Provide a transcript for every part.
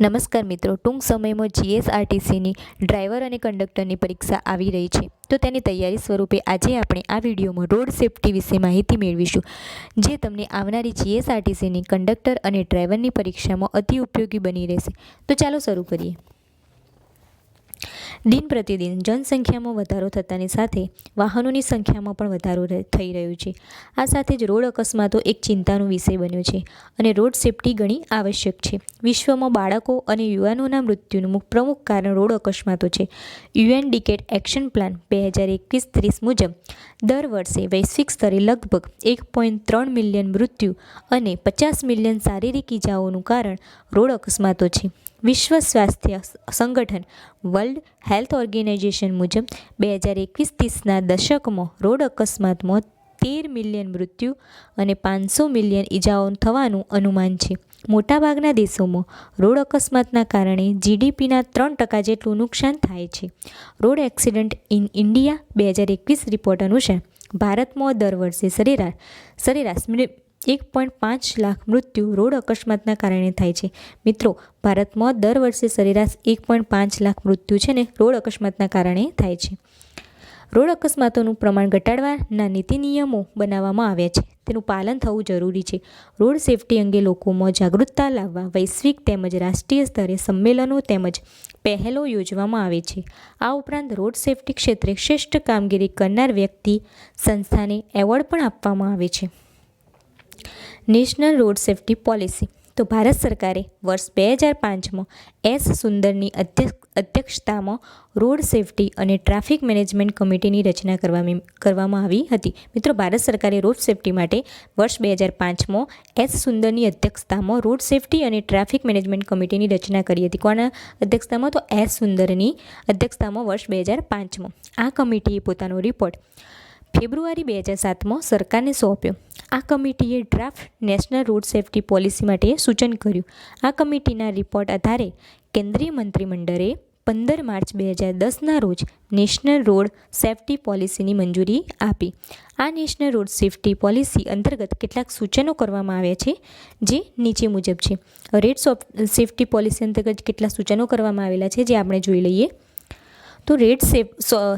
નમસ્કાર મિત્રો, ટૂંક સમયમાં જીએસઆરટીસીની ડ્રાઈવર અને કંડક્ટરની પરીક્ષા આવી રહી છે. તો તેની તૈયારી સ્વરૂપે આજે આપણે આ વિડીયોમાં રોડ સેફટી વિશે માહિતી મેળવીશું, જે તમને આવનારી જીએસઆરટીસીની કંડક્ટર અને ડ્રાઈવરની પરીક્ષામાં અતિ ઉપયોગી બની રહેશે. તો ચાલો શરૂ કરીએ. દિન પ્રતિદિન જનસંખ્યામાં વધારો થતાની સાથે વાહનોની સંખ્યામાં પણ વધારો થઈ રહ્યો છે. આ સાથે જ રોડ અકસ્માતો એક ચિંતાનો વિષય બન્યો છે અને રોડ સેફટી ઘણી આવશ્યક છે. વિશ્વમાં બાળકો અને યુવાનોના મૃત્યુનું મુખ- પ્રમુખ કારણ રોડ અકસ્માતો છે. યુએન ડિકેટ એક્શન પ્લાન બે હજાર એકવીસ ત્રીસ મુજબ દર વર્ષે વૈશ્વિક સ્તરે લગભગ એક પોઈન્ટ ત્રણ મિલિયન મૃત્યુ અને પચાસ મિલિયન શારીરિક ઇજાઓનું કારણ રોડ અકસ્માતો છે. વિશ્વ સ્વાસ્થ્ય સંગઠન વર્લ્ડ હેલ્થ ઓર્ગેનાઇઝેશન મુજબ બે હજાર એકવીસ ત્રીસના દશકમાં રોડ અકસ્માતમાં તેર મિલિયન મૃત્યુ અને પાંચસો મિલિયન ઇજાઓ થવાનું અનુમાન છે. મોટાભાગના દેશોમાં રોડ અકસ્માતના કારણે જીડીપીના ત્રણ ટકા જેટલું નુકસાન થાય છે. રોડ એક્સિડન્ટ ઇન ઇન્ડિયા બે હજાર એકવીસ રિપોર્ટ અનુસાર ભારતમાં દર વર્ષે સરેરાશ સરેરાશ એક પોઈન્ટ પાંચ લાખ મૃત્યુ રોડ અકસ્માતના કારણે થાય છે. મિત્રો, ભારતમાં દર વર્ષે સરેરાશ એક પોઈન્ટ પાંચ લાખ મૃત્યુ છે ને રોડ અકસ્માતના કારણે થાય છે. રોડ અકસ્માતોનું પ્રમાણ ઘટાડવાના નીતિ નિયમો બનાવવામાં આવ્યા છે. તેનું પાલન થવું જરૂરી છે. રોડ સેફટી અંગે લોકોમાં જાગૃતતા લાવવા, વૈશ્વિક તેમજ રાષ્ટ્રીય સ્તરે સંમેલનો તેમજ પહેલો યોજવામાં આવે છે. આ ઉપરાંત રોડ સેફટી ક્ષેત્રે શ્રેષ્ઠ કામગીરી કરનાર વ્યક્તિ સંસ્થાને એવોર્ડ પણ આપવામાં આવે છે. National road safety policy. તો ભારત સરકારે વર્ષ બે હજાર પાંચમાં એસ સુંદરની અધ્યક્ષ અધ્યક્ષતામાં રોડ સેફટી અને ટ્રાફિક મેનેજમેન્ટ કમિટીની રચના કરવામાં કરવામાં આવી હતી. મિત્રો, ભારત સરકારે રોડ સેફટી માટે વર્ષ બે હજાર પાંચમાં એસ સુંદરની અધ્યક્ષતામાં રોડ સેફટી અને ટ્રાફિક મેનેજમેન્ટ કમિટીની રચના કરી હતી. કોના અધ્યક્ષતામાં? તો એસ સુંદરની અધ્યક્ષતામાં વર્ષ બે હજાર પાંચમાં. આ કમિટીએ પોતાનો રિપોર્ટ ફેબ્રુઆરી બે હજાર સાતમાં સરકારને સોંપ્યો. આ કમિટીએ draft national road safety policy માટે સૂચન કર્યું. આ કમિટીના રિપોર્ટ આધારે કેન્દ્રીય મંત્રીમંડળે પંદર માર્ચ બે હજાર દસના રોજ નેશનલ રોડ સેફટી પોલિસીની મંજૂરી આપી. આ નેશનલ રોડ સેફટી પોલિસી અંતર્ગત કેટલાક સૂચનો કરવામાં આવ્યા છે, જે નીચે મુજબ છે. રેડ સેફ્ટી પોલિસી અંતર્ગત કેટલા સૂચનો કરવામાં આવેલા છે, જે આપણે જોઈ લઈએ. તો રેડ સેફ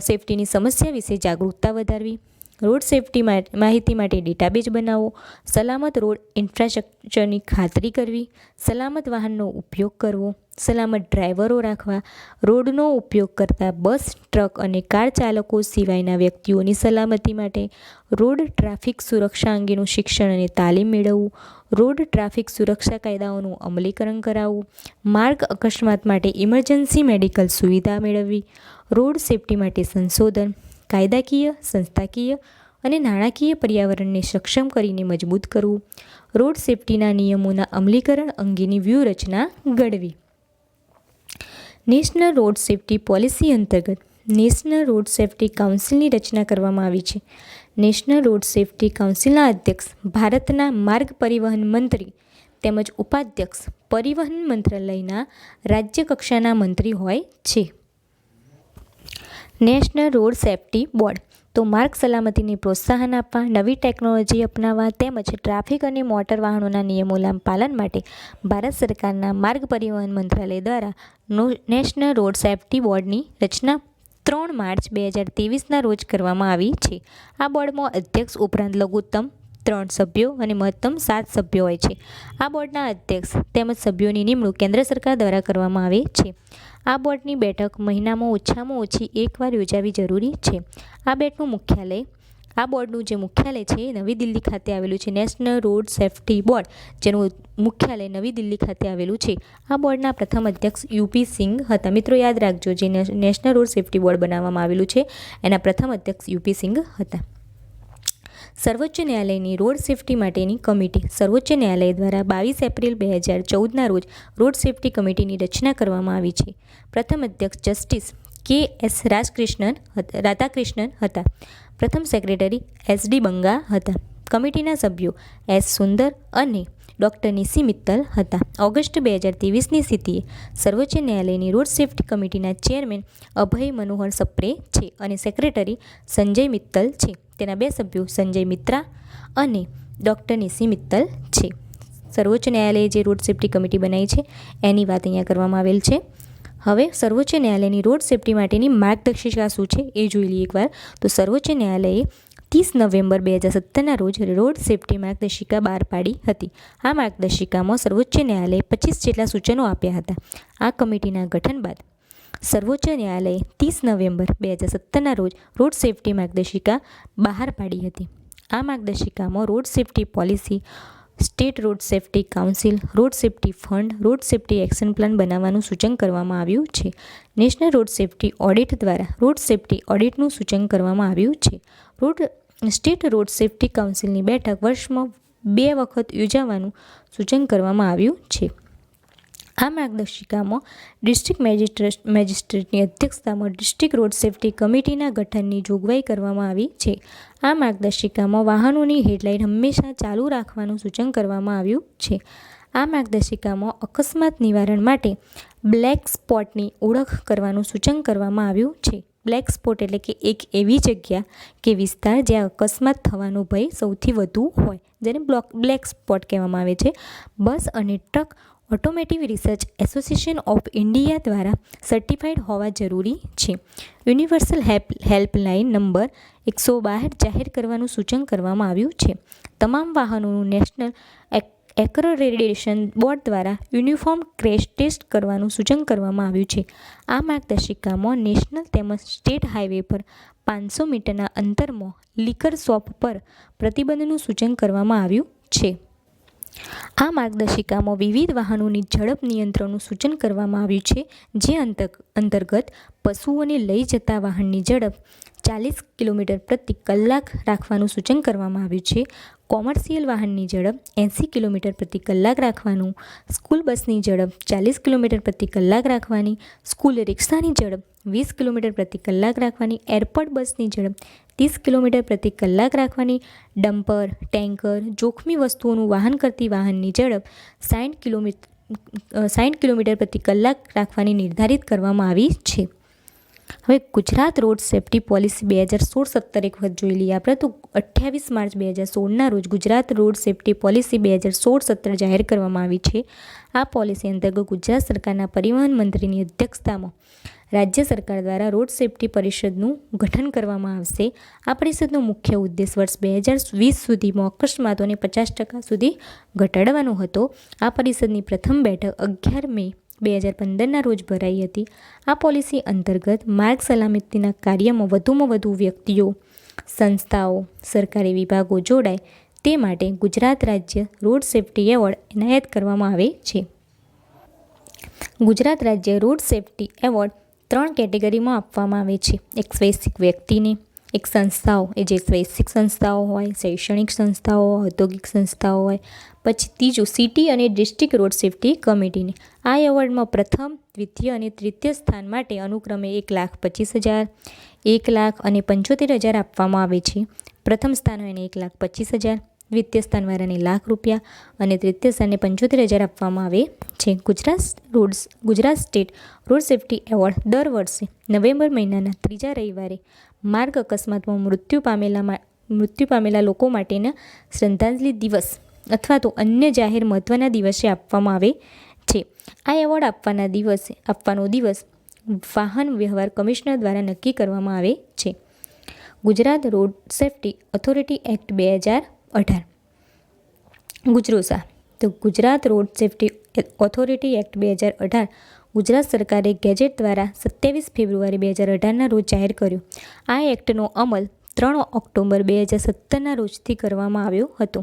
સેફ્ટીની સમસ્યા વિશે જાગૃતતા વધારવી રોડ સેફટી માહિતી માટે ડેટાબેઝ બનાવવો સલામત રોડ ઇન્ફ્રાસ્ટ્રક્ચરની ખાતરી કરવી, સલામત વાહનનો ઉપયોગ કરવો, સલામત ડ્રાઈવરો રાખવા, રોડનો ઉપયોગ કરતા બસ, ટ્રક અને કાર ચાલકો સિવાયના વ્યક્તિઓની સલામતી માટે રોડ ટ્રાફિક સુરક્ષા અંગેનું શિક્ષણ અને તાલીમ મેળવવું, રોડ ટ્રાફિક સુરક્ષા કાયદાઓનું અમલીકરણ કરાવવું, માર્ગ અકસ્માત માટે ઇમરજન્સી મેડિકલ સુવિધા મેળવવી, રોડ સેફટી માટે સંશોધન કાયદાકીય, સંસ્થાકીય અને નાણાકીય પર્યાવરણને સક્ષમ કરીને મજબૂત કરવું. રોડ સેફટીના નિયમોના અમલીકરણ અંગેની વ્યૂહરચના ઘડવી. નેશનલ રોડ સેફટી પોલિસી અંતર્ગત નેશનલ રોડ સેફટી કાઉન્સિલની રચના કરવામાં આવી છે. નેશનલ રોડ સેફટી કાઉન્સિલના અધ્યક્ષ, ભારતના માર્ગ પરિવહન મંત્રી તેમજ ઉપાધ્યક્ષ પરિવહન મંત્રાલયના રાજ્ય કક્ષાના મંત્રી હોય છે. National road safety board. તો માર્ગ સલામતીને પ્રોત્સાહન આપવા, નવી ટેકનોલોજી અપનાવવા તેમજ ટ્રાફિક અને મોટર વાહનોના નિયમોના પાલન માટે ભારત સરકારના માર્ગ પરિવહન મંત્રાલય દ્વારા નેશનલ રોડ સેફટી બોર્ડની રચના ત્રણ માર્ચ બે હજાર ત્રેવીસના રોજ કરવામાં આવી છે. આ બોર્ડમાં અધ્યક્ષ ઉપરાંત લઘુત્તમ ત્રણ સભ્યો અને મહત્તમ સાત સભ્યો હોય છે. આ બોર્ડના અધ્યક્ષ તેમજ સભ્યોની નિમણૂક કેન્દ્ર સરકાર દ્વારા કરવામાં આવે છે. આ બોર્ડની બેઠક મહિનામાં ઓછામાં ઓછી એકવાર યોજાવી જરૂરી છે. આ બેઠનું મુખ્યાલય, આ બોર્ડનું જે મુખ્યાલય છે નવી દિલ્હી ખાતે આવેલું છે. નેશનલ રોડ સેફટી બોર્ડ, જેનું મુખ્યાલય નવી દિલ્હી ખાતે આવેલું છે. આ બોર્ડના પ્રથમ અધ્યક્ષ યુપી સિંઘ હતા. મિત્રો, યાદ રાખજો, જે નેશનલ રોડ સેફટી બોર્ડ બનાવવામાં આવેલું છે, એના પ્રથમ અધ્યક્ષ યુપી સિંઘ હતા. સર્વોચ્ચ ન્યાયાલયની રોડ સેફટી માટેની કમિટી. સર્વોચ્ચ ન્યાયાલય દ્વારા બાવીસ એપ્રિલ બે હજાર ચૌદના રોજ રોડ સેફટી કમિટીની રચના કરવામાં આવી છે. પ્રથમ અધ્યક્ષ જસ્ટિસ કે એસ રાજકૃષ્ણન રાધાકૃષ્ણન હતા. પ્રથમ સેક્રેટરી એસ ડી બંગા હતા. કમિટીના સભ્યો એસ સુંદર અને ડૉક્ટર નિસી મિત્તલ હતા. ઓગસ્ટ બે હજાર ત્રેવીસની સ્થિતિએ સર્વોચ્ચ ન્યાયાલયની રોડ સેફ્ટી કમિટીના ચેરમેન અભય મનોહર સપ્રે છે અને સેક્રેટરી સંજય મિત્તલ છે. તેના બે સભ્યો સંજય મિત્રા અને ડૉક્ટર નિસી મિત્તલ છે. સર્વોચ્ચ ન્યાયાલયે જે રોડ સેફ્ટી કમિટી બનાવી છે, એની વાત અહીંયા કરવામાં આવેલ છે. હવે સર્વોચ્ચ ન્યાયાલયની રોડ સેફ્ટી માટેની માર્ગદર્શિકા શું છે એ જોઈ લઈએ એકવાર. તો સર્વોચ્ચ ન્યાયાલયે ત્રીસ નવેમ્બર બે હજાર સત્તરના રોજ રોડ સેફ્ટી માર્ગદર્શિકા બહાર પાડી હતી. આ માર્ગદર્શિકામાં સર્વોચ્ચ ન્યાયાલયે પચીસ જેટલા સૂચનો આપ્યા હતા. આ કમિટીના ગઠન બાદ સર્વોચ્ચ ન્યાયાલયે ત્રીસ નવેમ્બર બે હજાર સત્તરના રોજ રોડ સેફ્ટી માર્ગદર્શિકા બહાર પાડી હતી. આ માર્ગદર્શિકામાં road safety policy, state road safety council, road safety fund, road safety action plan બનાવવાનું સૂચન કરવામાં આવ્યું છે. નેશનલ રોડ સેફ્ટી ઓડિટ દ્વારા રોડ સેફ્ટી ઓડિટનું સૂચન કરવામાં આવ્યું છે. રોડ, સ્ટેટ રોડ સેફ્ટી કાઉન્સિલની બેઠક વર્ષમાં બે વખત યોજાવાનું સૂચન કરવામાં આવ્યું છે. આ માર્ગદર્શિકામાં ડિસ્ટ્રિક્ટ મેજિસ્ટ્રેટ મેજિસ્ટ્રેટની અધ્યક્ષતામાં ડિસ્ટ્રિક્ટ રોડ સેફ્ટી કમિટીના ગઠનની જોગવાઈ કરવામાં આવી છે. આ માર્ગદર્શિકામાં વાહનોની હેડલાઇટ હંમેશા ચાલુ રાખવાનું સૂચન કરવામાં આવ્યું છે. આ માર્ગદર્શિકામાં અકસ્માત નિવારણ માટે બ્લેક સ્પોટની ઓળખ કરવાનું સૂચન કરવામાં આવ્યું છે. બ્લેક સ્પોટ એટલે કે એક એવી જગ્યા કે વિસ્તાર જ્યાં અકસ્માત થવાનો ભય સૌથી વધુ હોય, જેને બ્લોક બ્લેક સ્પોટ કહેવામાં આવે છે. બસ અને truck automotive research association of India દ્વારા સર્ટિફાઈડ હોવા જરૂરી છે. યુનિવર્સલ હેલ્પ હેલ્પલાઇન નંબર એકસો બાર જાહેર કરવાનું સૂચન કરવામાં આવ્યું છે. તમામ વાહનોનું નેશનલ એક્રેડિટેશન બોર્ડ દ્વારા યુનિફોર્મ ક્રેશ ટેસ્ટ કરવાનું સૂચન કરવામાં આવ્યું છે. આ માર્ગદર્શિકામાં નેશનલ તેમજ સ્ટેટ હાઈવે પર પાંચસો મીટરના અંતરમાં લીકર શોપ પર પ્રતિબંધનું સૂચન કરવામાં આવ્યું છે. આ માર્ગદર્શિકામાં વિવિધ વાહનોની ઝડપ નિયંત્રણનું સૂચન કરવામાં આવ્યું છે, જે અંતર્ગત પશુઓને લઈ જતા વાહનની ઝડપ ચાલીસ કિલોમીટર પ્રતિ કલાક રાખવાનું સૂચન કરવામાં આવ્યું છે. કોમર્શિયલ વાહનની ઝડપ એંસી કિલોમીટર પ્રતિ કલાક રાખવાનું, સ્કૂલ બસની ઝડપ ચાલીસ કિલોમીટર પ્રતિ કલાક રાખવાની, સ્કૂલ રિક્ષાની ઝડપ વીસ કિલોમીટર પ્રતિ કલાક રાખવાની, એરપોર્ટ બસની ઝડપ ત્રીસ કિલોમીટર પ્રતિ કલાક રાખવાની ડમ્પર, ટેન્કર, જોખમી વસ્તુઓનું વાહન કરતી વાહનની ઝડપ સાઠ કિલોમીટર સાઠ કિલોમીટર પ્રતિ કલાક રાખવાની નિર્ધારિત કરવામાં આવી છે. હવે ગુજરાત રોડ સેફ્ટી પોલિસી બે હજાર સોળ સત્તર એક વખત જોઈ લઈએ. આપણે તો અઠ્યાવીસ માર્ચ બે હજાર સોળના રોજ ગુજરાત રોડ સેફ્ટી પોલિસી બે હજાર સોળ સત્તર જાહેર કરવામાં આવી છે. આ પોલિસી અંતર્ગત ગુજરાત સરકારના પરિવહન મંત્રીની અધ્યક્ષતામાં રાજ્ય સરકાર દ્વારા રોડ સેફ્ટી પરિષદનું ગઠન કરવામાં આવશે. આ પરિષદનો મુખ્ય ઉદ્દેશ વર્ષ બે હજાર વીસ સુધીમાં અકસ્માતોને પચાસ ટકા સુધી ઘટાડવાનો હતો. આ પરિષદની પ્રથમ બેઠક અગિયાર મે બે હજાર પંદરના રોજ ભરાઈ હતી. આ પોલિસી અંતર્ગત માર્ગ સલામતીના કાર્યમાં વધુમાં વધુ વ્યક્તિઓ, સંસ્થાઓ, સરકારી વિભાગો જોડાય. તે માટે ગુજરાત રાજ્ય રોડ સેફ્ટી એવોર્ડ એનાયત કરવામાં આવે છે. ગુજરાત રાજ્ય રોડ સેફ્ટી એવોર્ડ ત્રણ કેટેગરીમાં આપવામાં આવે છે. એક સ્વૈચ્છિક વ્યક્તિને, એક સંસ્થાઓ, એ જે સ્વૈચ્છિક સંસ્થાઓ હોય, શૈક્ષણિક સંસ્થાઓ, ઔદ્યોગિક સંસ્થાઓ હોય, પછી ત્રીજું સિટી અને ડિસ્ટ્રિક્ટ રોડ સેફ્ટી કમિટીને. આ એવોર્ડમાં પ્રથમ, દ્વિતીય અને તૃતીય સ્થાન માટે અનુક્રમે એક લાખ પચીસ હજાર, એક લાખ અને પંચોતેર હજાર આપવામાં આવે છે. પ્રથમ સ્થાન હોય એને એક લાખ પચીસ હજાર દ્વિતીય સ્થાનવાળાને લાખ રૂપિયા અને તૃતીય સ્થાનને પંચોતેર હજાર આપવામાં આવે છે. Gujarat roads, Gujarat state road safety award દર વર્ષે નવેમ્બર મહિનાના ત્રીજા રવિવારે માર્ગ અકસ્માતમાં મૃત્યુ પામેલા મૃત્યુ પામેલા લોકો માટેના શ્રદ્ધાંજલિ દિવસ અથવા તો અન્ય જાહેર મહત્ત્વના દિવસે આપવામાં આવે છે. આ એવોર્ડ આપવાના દિવસે, આપવાનો દિવસ વાહન વ્યવહાર કમિશનર દ્વારા નક્કી કરવામાં આવે છે. Gujarat road safety authority act બે હજાર અઢાર. ગુજરોસા તો Gujarat road safety authority act બે હજાર અઢાર ગુજરાત સરકારે ગેજેટ દ્વારા સત્યાવીસ ફેબ્રુઆરી બે હજાર અઢારના રોજ જાહેર કર્યો. આ એક્ટનો અમલ ત્રણ ઓક્ટોબર બે હજાર સત્તરના રોજથી કરવામાં આવ્યો હતો.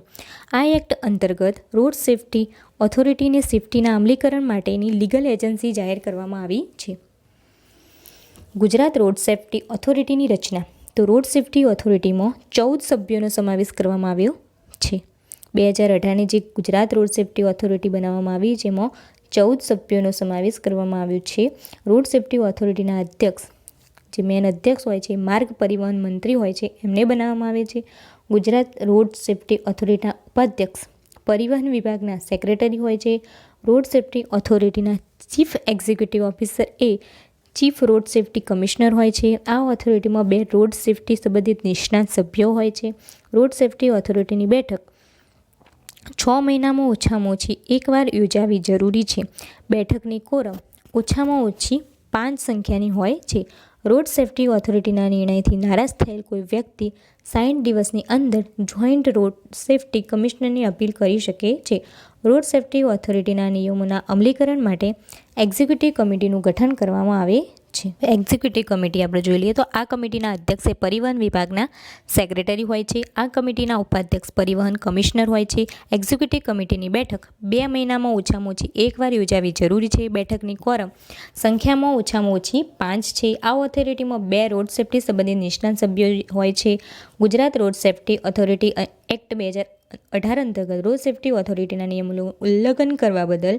આ એક્ટ અંતર્ગત રોડ સેફટી ઓથોરિટીને સેફટીના અમલીકરણ માટેની લીગલ એજન્સી જાહેર કરવામાં આવી છે. ગુજરાત રોડ સેફટી ઓથોરિટીની રચના. તો રોડ સેફ્ટી ઓથોરિટીમાં ચૌદ સભ્યોનો સમાવેશ કરવામાં આવ્યો છે. બે હજાર અઢારની જે ગુજરાત રોડ સેફ્ટી ઓથોરિટી બનાવવામાં આવી, જેમાં ચૌદ સભ્યોનો સમાવેશ કરવામાં આવ્યો છે. રોડ સેફ્ટી ઓથોરિટીના અધ્યક્ષ, જે મેન અધ્યક્ષ હોય છે, માર્ગ પરિવહન મંત્રી હોય છે, એમને બનાવવામાં આવે છે. ગુજરાત રોડ સેફ્ટી ઓથોરિટીના ઉપાધ્યક્ષ, પરિવહન વિભાગના સેક્રેટરી હોય છે. રોડ સેફ્ટી ઓથોરિટીના ચીફ એક્ઝિક્યુટિવ ઓફિસર એ ચીફ રોડ સેફ્ટી કમિશનર હોય છે. આ ઓથોરિટીમાં બે રોડ સેફ્ટી સંબંધિત નિષ્ણાત સભ્યો હોય છે. રોડ સેફ્ટી ઓથોરિટીની બેઠક છ મહિનામાં ઓછામાં ઓછી એકવાર યોજાવી જરૂરી છે. બેઠકની કોરમ ઓછામાં ઓછી પાંચ સંખ્યાની હોય છે. રોડ સેફટી ઓથોરિટીના નિર્ણયથી નારાજ થયેલ કોઈ વ્યક્તિ સાઠ દિવસની અંદર જોઈન્ટ રોડ સેફ્ટી કમિશનરની અપીલ કરી શકે છે. રોડ સેફ્ટી ઓથોરિટીના નિયમોના અમલીકરણ માટે એક્ઝિક્યુટિવ કમિટીનું ગઠન કરવામાં આવે છે. એક્ઝિક્યુટિવ કમિટી આપણે જોઈ લઈએ તો આ કમિટીના અધ્યક્ષ પરિવહન વિભાગના સેક્રેટરી હોય છે. આ કમિટીના ઉપાધ્યક્ષ પરિવહન કમિશનર હોય છે. એક્ઝિક્યુટિવ કમિટીની બેઠક બે મહિનામાં ઓછામાં ઓછી એકવાર યોજાવી જરૂરી છે. બેઠકની કોરમ સંખ્યામાં ઓછામાં ઓછી પાંચ છે. આ ઓથોરિટીમાં બે રોડ સેફ્ટી સંબંધિત નિષ્ણાત સભ્યો હોય છે. Gujarat road safety authority act બે હજાર અઢાર અંતર્ગત રોડ સેફ્ટી ઓથોરિટીના નિયમોનું ઉલ્લંઘન કરવા બદલ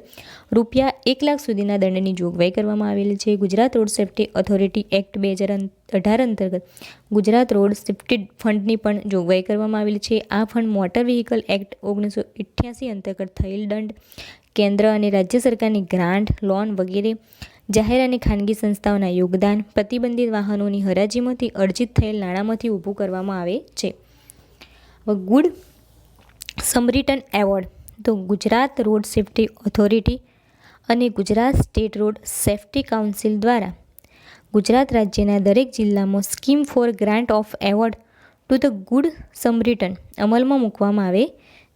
રૂપિયા એક લાખ સુધીના દંડની જોગવાઈ કરવામાં આવેલી છે. Gujarat road safety authority act બે હજાર અઢાર અંતર્ગત ગુજરાત રોડ સેફ્ટી ફંડની પણ જોગવાઈ કરવામાં આવેલી છે. આ ફંડ મોટર વ્હીકલ એક્ટ ઓગણીસો અઠ્યાસી અંતર્ગત થયેલ દંડ, કેન્દ્ર અને રાજ્ય સરકારની ગ્રાન્ટ, લોન વગેરે જાહેર અને ખાનગી સંસ્થાઓના યોગદાન, પ્રતિબંધિત વાહનોની હરાજીમાંથી અર્જિત થયેલ નાણાંમાંથી ઊભું કરવામાં આવે છે. ગુડ સમરિટન એવોર્ડ, તો ગુજરાત રોડ સેફ્ટી ઓથોરિટી અને Gujarat state road safety council દ્વારા ગુજરાત રાજ્યના દરેક જિલ્લામાં scheme for grant of award to the good Samaritan અમલમાં મૂકવામાં આવે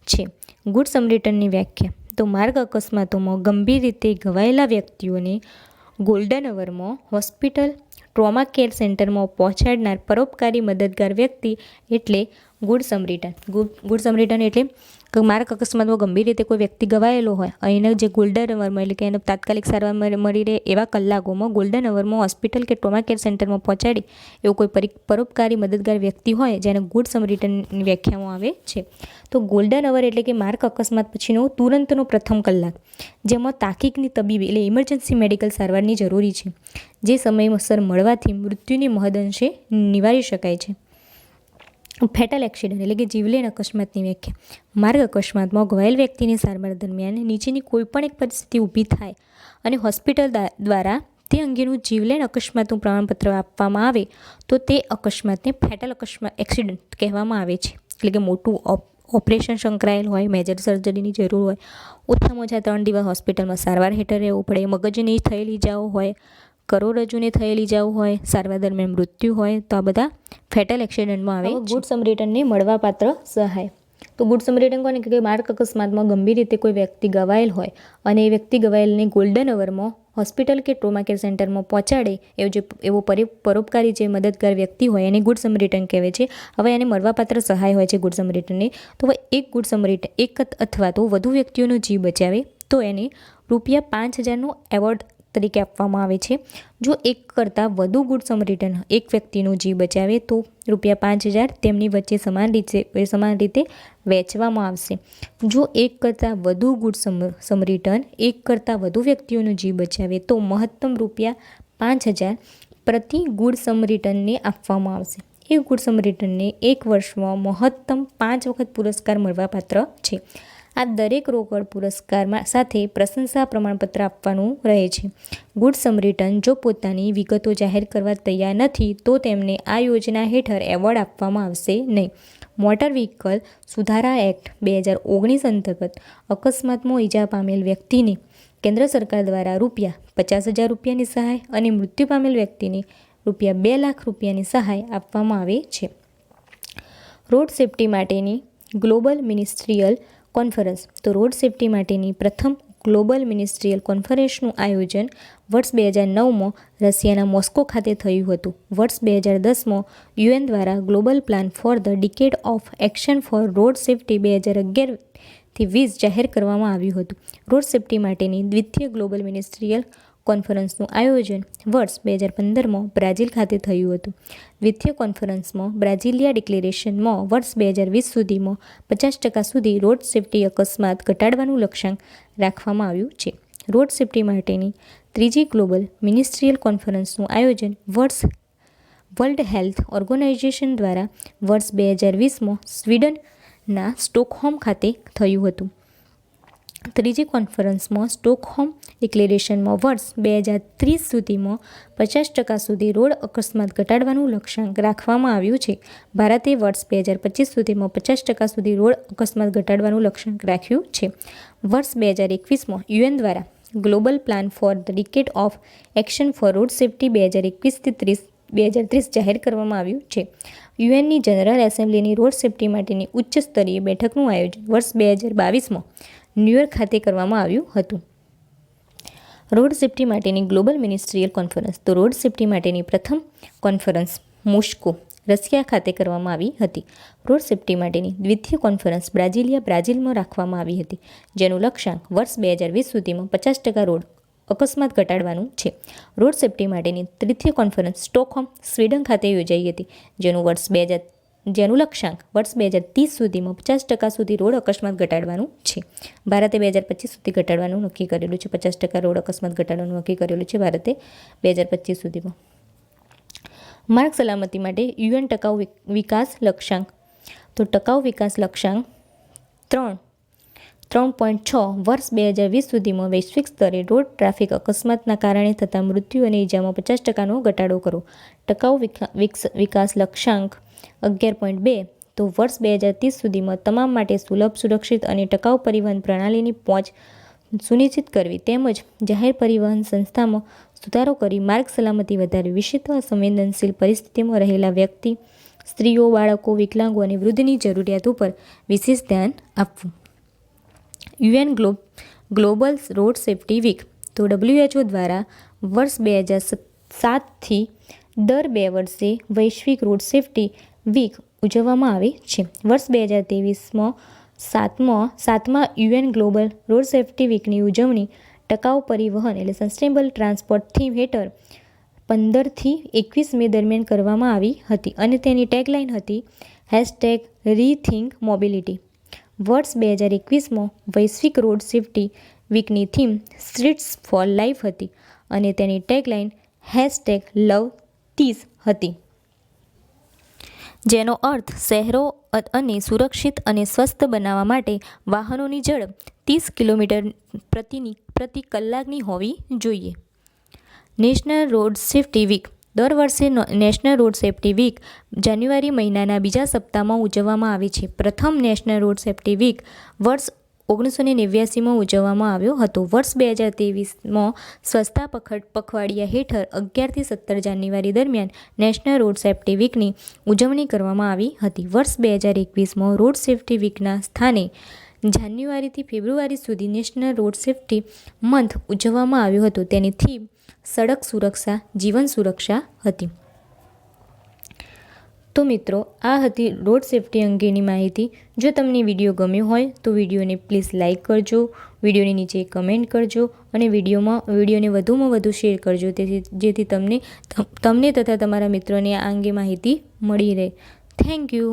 છે. ગુડ સમરિટનની વ્યાખ્યા, તો માર્ગ અકસ્માતોમાં ગંભીર રીતે ઘવાયેલા વ્યક્તિઓને ગોલ્ડન અવરમાં હોસ્પિટલ, ટ્રોમા કેર સેન્ટરમાં પહોંચાડનાર પરોપકારી મદદગાર વ્યક્તિ એટલે good Samaritan. Good good Samaritan એટલે કે માર્ગ અકસ્માતમાં ગંભીર રીતે કોઈ વ્યક્તિ ગવાયેલો હોય એને જે ગોલ્ડન અવરમાં એટલે કે એને તાત્કાલિક સારવાર મળી રહે એવા કલાકોમાં ગોલ્ડન અવરમાં હોસ્પિટલ કે ટ્રોમા કેર સેન્ટરમાં પહોંચાડી એવો કોઈ પરી, પરોપકારી મદદગાર વ્યક્તિ હોય, જેને ગુડ સમરિટનની વ્યાખ્યામાં આવે છે. તો ગોલ્ડન અવર એટલે કે માર્ગ અકસ્માત પછીનો તુરંતનો પ્રથમ કલાક, જેમાં તાકીકની તબીબી એટલે ઇમરજન્સી મેડિકલ સારવારની જરૂરી છે. જે સમયસર મળવાથી મૃત્યુની મહદઅંશે નિવારી શકાય છે. ફેટલ એક્સિડન્ટ એટલે કે જીવલેણ અકસ્માતની વ્યાખ્યા. માર્ગ અકસ્માતમાં ઘવાયેલ વ્યક્તિની સારવાર દરમિયાન નીચેની કોઈપણ એક પરિસ્થિતિ ઊભી થાય અને હોસ્પિટલ દ્વારા તે અંગેનું જીવલેણ અકસ્માતનું પ્રમાણપત્ર આપવામાં આવે તો તે અકસ્માતને ફેટલ અકસ્માત એક્સિડન્ટ કહેવામાં આવે છે. એટલે કે મોટું ઓપરેશન સંકળાયેલ હોય, મેજર સર્જરીની જરૂર હોય, ઓછામાં ઓછા ત્રણ દિવસ હોસ્પિટલમાં સારવાર હેઠળ રહેવું પડે, મગજની થયેલી જાઓ હોય કરોડરજ્જુને થયેલી જવું હોય, સારવાર દરમિયાન મૃત્યુ હોય, તો આ બધા ફેટલ એક્સિડન્ટમાં આવે. ગુડ સમરિટનને મળવાપાત્ર સહાય. તો ગુડ સમરિટન કોને કે માર્ગ અકસ્માતમાં ગંભીર રીતે કોઈ વ્યક્તિ ગવાયેલ હોય અને એ વ્યક્તિ ગવાયેલને ગોલ્ડન અવરમાં હોસ્પિટલ કે ટ્રોમા કેર સેન્ટરમાં પહોંચાડે, એવો જે એવો પરી પરોપકારી જે મદદગાર વ્યક્તિ હોય એને ગુડ સમરિટન કહેવાય છે. હવે એને મળવાપાત્ર સહાય હોય છે ગુડ સમરિટનની. તો હવે એક ગુડ સમરિટન, એક અથવા તો વધુ વ્યક્તિઓનો જીવ બચાવે, તો એને રૂપિયા પાંચ હજારનો એવોર્ડ તરીકે આપવામાં આવે છે. જો એક કરતાં વધુ ગુડ રિટર્ન એક વ્યક્તિનો જીવ બચાવે તો રૂપિયા પાંચ હજાર તેમની વચ્ચે સમાન રીતે સમાન રીતે વહેંચવામાં આવશે. જો એક કરતાં વધુ ગુડ રિટર્ન એક કરતાં વધુ વ્યક્તિઓનો જીવ બચાવે તો મહત્તમ રૂપિયા પાંચ હજાર પ્રતિ ગુડ સમરિટનને આપવામાં આવશે. એ ગુડ સમરિટનને એક વર્ષમાં મહત્તમ પાંચ વખત પુરસ્કાર મળવાપાત્ર છે. આ દરેક રોકડ પુરસ્કારમાં સાથે પ્રશંસા પ્રમાણપત્ર આપવાનું રહે છે. ગુડ સમરિટન જો પોતાની વિગતો જાહેર કરવા તૈયાર નથી, તો તેમને આ યોજના હેઠળ એવોર્ડ આપવામાં આવશે નહીં. મોટર વ્હીકલ સુધારા એક્ટ બે હજાર ઓગણીસ અંતર્ગત અકસ્માતમાં ઈજા પામેલ વ્યક્તિને કેન્દ્ર સરકાર દ્વારા રૂપિયા પચાસ હજાર રૂપિયાની સહાય અને મૃત્યુ પામેલ વ્યક્તિને રૂપિયા બે લાખ રૂપિયાની સહાય આપવામાં આવે છે. રોડ સેફ્ટી માટેની ગ્લોબલ મિનિસ્ટ્રીયલ કોન્ફરન્સ તો રોડ સેફટી માટેની પ્રથમ ગ્લોબલ મિનિસ્ટ્રીયલ કોન્ફરન્સનું આયોજન વર્ષ બે હજાર નવમાં રશિયાના મોસ્કો ખાતે થયું હતું. વર્ષ બે હજાર દસમાં યુએન દ્વારા global plan for the decade of action for road safety બે હજાર અગિયારથી વીસ જાહેર કરવામાં આવ્યું હતું. રોડ સેફ્ટી માટેની દ્વિતીય ગ્લોબલ મિનિસ્ટ્રીયલ કોન્ફરન્સનું આયોજન વર્ષ બે હજાર પંદરમાં બ્રાઝિલ ખાતે થયું હતું. દ્વિતીય કોન્ફરન્સમાં બ્રાઝિલિયા ડિક્લેરેશનમાં વર્ષ બે હજાર વીસ સુધીમાં પચાસ ટકા સુધી રોડ સેફ્ટી અકસ્માત ઘટાડવાનું લક્ષ્યાંક રાખવામાં આવ્યું છે. રોડ સેફ્ટી માટેની ત્રીજી ગ્લોબલ મિનિસ્ટ્રીયલ કોન્ફરન્સનું આયોજન વર્ષ વર્લ્ડ હેલ્થ ઓર્ગેનાઇઝેશન દ્વારા વર્ષ બે હજાર વીસમાં સ્વીડનના સ્ટોકહોમ ખાતે થયું હતું. ત્રીજી કોન્ફરન્સમાં સ્ટોકહોમ ડિક્લેરેશનમાં વર્ષ બે હજાર ત્રીસ સુધીમાં પચાસ ટકા સુધી રોડ અકસ્માત ઘટાડવાનું લક્ષ્યાંક રાખવામાં આવ્યું છે. ભારતે વર્ષ બે હજાર પચીસ સુધીમાં પચાસ ટકા સુધી રોડ અકસ્માત ઘટાડવાનું લક્ષ્યાંક રાખ્યું છે. વર્ષ બે હજાર એકવીસમાં યુએન દ્વારા global plan for the decade of action for road safety બે હજાર એકવીસથી ત્રીસ બે હજાર ત્રીસ જાહેર કરવામાં આવ્યું છે. યુએનની જનરલ એસેમ્બલીની રોડ સેફ્ટી માટેની ઉચ્ચ સ્તરીય બેઠકનું આયોજન વર્ષ બે હજાર બાવીસમાં ન્યૂયોર્ક ખાતે કરવામાં આવ્યું હતું. રોડ સેફ્ટી માટેની ગ્લોબલ મિનિસ્ટ્રીયલ કોન્ફરન્સ. તો રોડ સેફ્ટી માટેની પ્રથમ કોન્ફરન્સ મોસ્કો, રશિયા ખાતે કરવામાં આવી હતી. રોડ સેફ્ટી માટેની દ્વિતીય કોન્ફરન્સ બ્રાઝિલિયા, બ્રાઝિલમાં રાખવામાં આવી હતી, જેનું લક્ષ્યાંક વર્ષ બે હજાર વીસ સુધીમાં પચાસ ટકા રોડ અકસ્માત ઘટાડવાનું છે. રોડ સેફ્ટી માટેની તૃતીય કોન્ફરન્સ સ્ટોકહોમ, સ્વીડન ખાતે યોજાઈ હતી, જેનું વર્ષ બે હજાર જેનું લક્ષ્યાંક વર્ષ બે હજાર ત્રીસ સુધીમાં પચાસ ટકા સુધી રોડ અકસ્માત ઘટાડવાનું છે. ભારતે બે હજાર પચીસ સુધી ઘટાડવાનું નક્કી કરેલું છે. પચાસ ટકા રોડ અકસ્માત ઘટાડવાનું નક્કી કરેલું છે. ભારતે બે હજાર પચીસ સુધીમાં. માર્ગ સલામતી માટે યુએન ટકાઉ વિકાસ લક્ષ્યાંક. તો ટકાઉ વિકાસ લક્ષ્યાંક ત્રણ. ત્રણ પોઈન્ટ છ વર્ષ બે હજાર વીસ સુધીમાં વૈશ્વિક સ્તરે રોડ ટ્રાફિક અકસ્માતના કારણે થતા મૃત્યુ અને ઇજામાં પચાસ ટકાનો ઘટાડો કરો. ટકાઉ વિકા- વિકાસ લક્ષ્યાંક અગિયાર પોઈન્ટ બે. તો વર્ષ બે હજાર ત્રીસ સુધીમાં તમામ માટે સુલભ, સુરક્ષિત અને ટકાઉ પરિવહન પ્રણાલીની પહોંચ સુનિશ્ચિત કરવી તેમજ જાહેર પરિવહન સંસ્થામાં સુધારો કરી માર્ગ સલામતી વધારવી વિશેષ સંવેદનશીલ પરિસ્થિતિમાં રહેલા વ્યક્તિ, સ્ત્રીઓ, બાળકો, વિકલાંગો અને વૃદ્ધની જરૂરિયાત ઉપર વિશેષ ધ્યાન આપવું. UN glob, global road safety week. તો ડબ્લ્યુએચઓ દ્વારા વર્ષ બે હજાર સાતથી દર બે વર્ષે વૈશ્વિક રોડ સેફ્ટી વીક ઉજવવામાં આવે છે. વર્ષ બે હજાર ત્રેવીસમાં સાતમા સાતમા યુએન ગ્લોબલ રોડ સેફ્ટી વીકની ઉજવણી ટકાઉ પરિવહન એટલે સસ્ટેનેબલ ટ્રાન્સપોર્ટ થીમ હેઠળ પંદરથી એકવીસ મે દરમિયાન કરવામાં આવી હતી અને તેની ટેગલાઇન હતી હેશટેગ રીથિંક મોબિલિટી. વર્ષ બે હજાર એકવીસમાં વૈશ્વિક રોડ સેફ્ટી વીકની થીમ સ્ટ્રીટ્સ ફોર લાઈફ હતી અને તેની ટેગલાઇન હેશટેગ લવ તીસ હતી. જેનો અર્થ શહેરો અને સુરક્ષિત અને સ્વસ્થ બનાવવા માટે વાહનોની ઝડપ ત્રીસ કિલોમીટર પ્રતિની પ્રતિ કલાકની હોવી જોઈએ. National road safety week. દર વર્ષે national road safety week January મહિનાના બીજા સપ્તાહમાં ઉજવવામાં આવે છે. પ્રથમ નેશનલ રોડ સેફ્ટી વીક વર્ષ ઓગણીસો ને નેવ્યાસીમાં ઉજવવામાં આવ્યો હતો. વર્ષ બે હજાર ત્રેવીસમાં સ્વચ્છતા પખડ, પખવાડિયા હેઠળ અગિયારથી સત્તર જાન્યુઆરી દરમિયાન નેશનલ રોડ સેફ્ટી વીકની ઉજવણી કરવામાં આવી હતી. વર્ષ બે હજાર એકવીસમાં રોડ સેફ્ટી વીકના સ્થાને જાન્યુઆરીથી ફેબ્રુઆરી સુધી નેશનલ રોડ સેફ્ટી મંથ ઉજવવામાં આવ્યો હતો. તેની થીમ સડક સુરક્ષા, જીવન સુરક્ષા હતી. તો મિત્રો, આ હતી રોડ સેફ્ટી અંગેની માહિતી. જો તમને વીડિયો ગમ્યો હોય, તો વિડીયોને પ્લીઝ લાઇક કરજો, વિડીયોની નીચે કમેન્ટ કરજો અને વિડીયોમાં, વિડીયોને વધુમાં વધુ શેર કરજો, તેથી, જેથી તમને તમને તથા તમારા મિત્રોને આ અંગે માહિતી મળી રહે. Thank you.